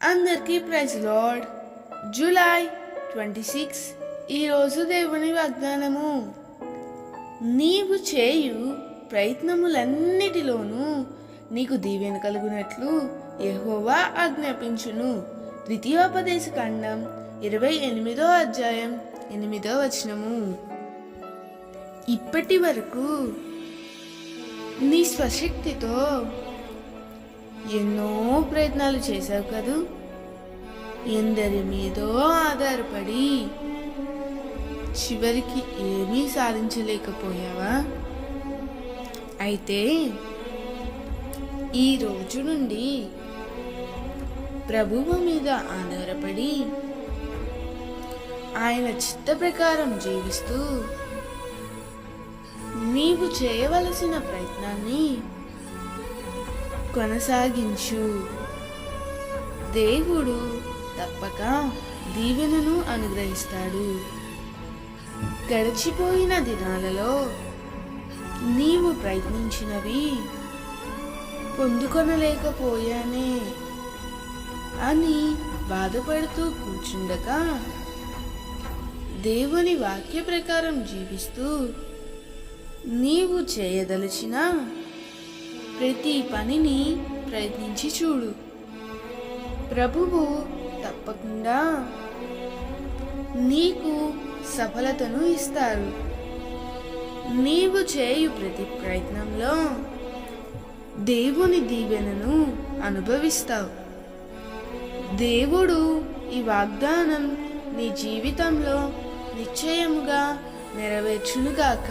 అందరికీ praise lord. July twenty six ఈరోజు దేవుని వాగ్దానము. నీవు చేయు ప్రయత్నములన్నిటిలోనూ నీకు దీవెన కలుగునట్లు ఎహోవా ఆజ్ఞాపించును. ద్వితీయోపదేశ ఖండం ఇరవై ఎనిమిదో అధ్యాయం ఎనిమిదో వచనము. ఇప్పటి వరకు నీ స్వశక్తితో ఎన్నో ప్రయత్నాలు చేశావు కదూ? ఎందరి మీదో ఆధారపడి చివరికి ఏమీ సాధించలేకపోయావా? అయితే ఈ రోజు నుండి ప్రభువు మీద ఆధారపడి ఆయన చిత్త ప్రకారం జీవిస్తూ నీవు చేయవలసిన ప్రయత్నాన్ని కొనసాగించు. దేవుడు తప్పక దీవెనను అనుగ్రహిస్తాడు. గడిచిపోయిన దినాలలో నీవు ప్రయత్నించినవి పొందుకొనలేకపోయానే అని బాధపడుతూ కూర్చుండక దేవుని వాక్య ప్రకారం జీవిస్తూ నీవు చేయదలిచిన ప్రతి పనిని ప్రయత్నించి చూడు. ప్రభువు తప్పకుండా నీకు సఫలతను ఇస్తారు. నీవు చేయు ప్రతి ప్రయత్నంలో దేవుని దీవెనను అనుభవిస్తావు. దేవుడు ఈ వాగ్దానం నీ జీవితంలో నిశ్చయముగా నెరవేర్చునుగాక.